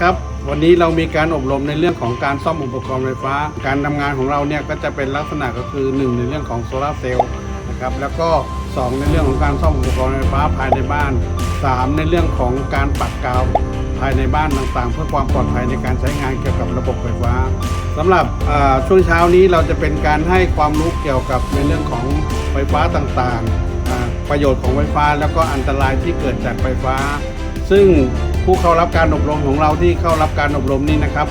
ครับ วันนี้เรามีการอบรมในเรื่องของการซ่อมอุปกรณ์ไฟฟ้า การทำงานของเราเนี่ยก็จะเป็นลักษณะก็คือ 1 ในเรื่องของโซลาร์เซลล์นะครับแล้วก็ 2 ในเรื่องของการซ่อมอุปกรณ์ไฟฟ้าภายในบ้าน 3 ในเรื่องของการปักกาวภายในบ้านต่างๆ เพื่อความปลอดภัยในการใช้งานเกี่ยวกับระบบไฟฟ้าสำหรับช่วงเช้านี้เราจะเป็นการให้ความรู้เกี่ยวกับในเรื่องของไฟฟ้าต่างๆ ประโยชน์ของไฟฟ้า แล้วก็อันตรายที่เกิดจากไฟฟ้า ซึ่ง ผู้เข้ารับการอบรมของเราที่เข้ารับการอบรมนี้นะครับ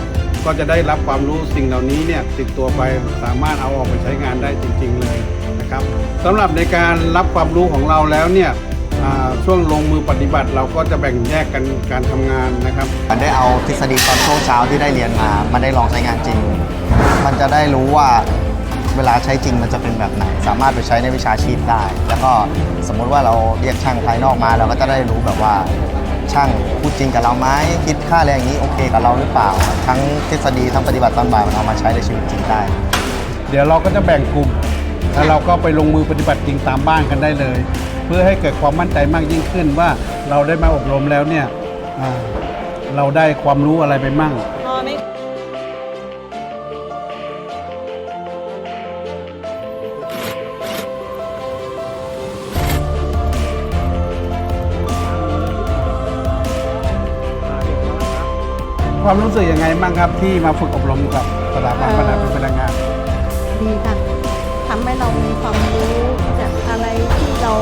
ก็จะได้รับความรู้สิ่งเหล่านี้เนี่ยติดตัวไปสามารถเอาออกไปใช้งานได้จริง ๆ เลยนะครับสำหรับในการรับความรู้ของเราแล้วเนี่ยช่วงลงมือปฏิบัติเราก็จะแบ่งแยกกันการทำงานนะครับได้เอาทฤษฎีตอนช่วงเช้าที่ได้เรียนมามาได้ลองใช้งานจริง มันจะได้รู้ว่าเวลาใช้จริงมันจะเป็นแบบไหน สามารถไปใช้ในวิชาชีพได้ แล้วก็สมมุติว่าเราเรียกช่างภายนอกมา เราก็จะได้รู้แบบว่า ช่างพูดจริงกับเราไหมคิดค่าแรงอย่างนี้โอเคกับเราหรือเปล่า ทั้งทฤษฎีทั้งปฏิบัติตอนบ่ายมันเอามาใช้ในชีวิตจริงได้ เดี๋ยวเราก็จะแบ่งกลุ่ม แล้วเราก็ไปลงมือปฏิบัติจริงตามบ้านกันได้เลย เพื่อให้เกิดความมั่นใจมากยิ่งขึ้นว่าเราได้มาอบรมแล้วเนี่ยอ่าเราได้ความรู้อะไรไปมั่ง พอไหม ความรู้สึกยังไงบ้างครับที่มาฝึกอบรมกับสถาบันพัฒนาเป็นพลังงาน ดีค่ะทำให้เรามีความรู้จากอะไรที่เรา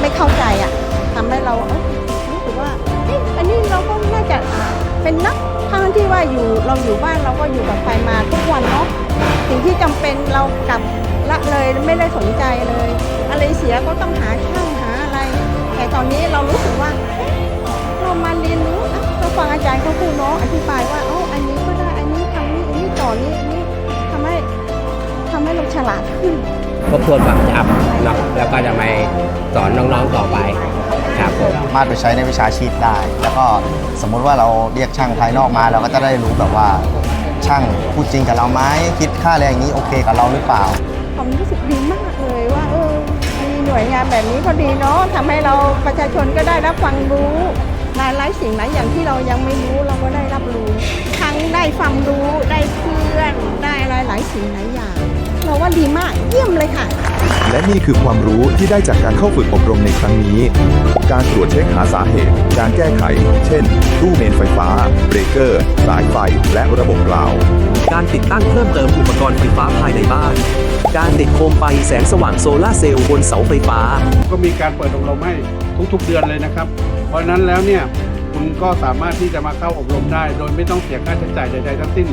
ไม่เข้าใจอะทำให้เราเอ้ยรู้สึกว่าเอ๊ะอันนี้เราก็น่าจะเป็นนักทั้งที่ว่าอยู่เราอยู่บ้านเราก็อยู่กับไฟมาทุกวันเนาะสิ่งที่จำเป็นเรากลับละเลยไม่ได้สนใจเลย อะไรเสียก็ต้องหาช่างหาอะไร แต่ตอนนี้เรารู้สึกว่าเรามาเรียน ฟังอาจารย์เขาพูดเนาะอธิบายว่าเอ้าอันนี้ก็ได้อันนี้ทำนี่อันนี้ต่อนี่อันนี้ทำให้ทำให้เราฉลาดขึ้นทบทวนความจำเนาะแล้วก็จะมาสอนน้องๆต่อไปครับผมสามารถไปใช้ในวิชาชีพได้ แล้วก็สมมุติว่าเราเรียกช่างภายนอกมา เราก็จะได้รู้แบบว่าช่างพูดจริงกับเราไหมคิดค่าแรงอย่างนี้โอเคกับเราหรือเปล่าความรู้สึกดีมากเลยว่าเออมีหน่วยงานแบบนี้ก็ดีเนาะทำให้เราประชาชนก็ได้รับฟังรู้ หลายหลายๆสิ่งหลายอย่างที่เรายังไม่รู้เราก็ได้รับรู้ ทั้งได้ความรู้ได้เพื่อนได้หลายหลายๆสิ่งหลายอย่าง เราว่าดีมากเยี่ยมเลยค่ะ และนี่คือความรู้ที่ได้จากการเข้าฝึกอบรมในครั้งนี้ การตรวจเช็คหาสาเหตุ การแก้ไข เช่น ตู้เมนไฟฟ้า เบรกเกอร์ สายไฟ และระบบกล่าว การติดตั้งเพิ่มเติมอุปกรณ์ไฟฟ้าภายในบ้าน การติดโคมไฟแสงสว่างโซลาร์เซลล์บนเสาไฟฟ้า ก็มีการเปิดอบรมให้ ทุกๆเดือนเลยนะครับ เพราะนั้นแล้วเนี่ยคุณก็สามารถที่จะมาเข้าอบรมได้ โดยไม่ต้องเสียค่าใช้จ่ายใดๆทั้งสิ้น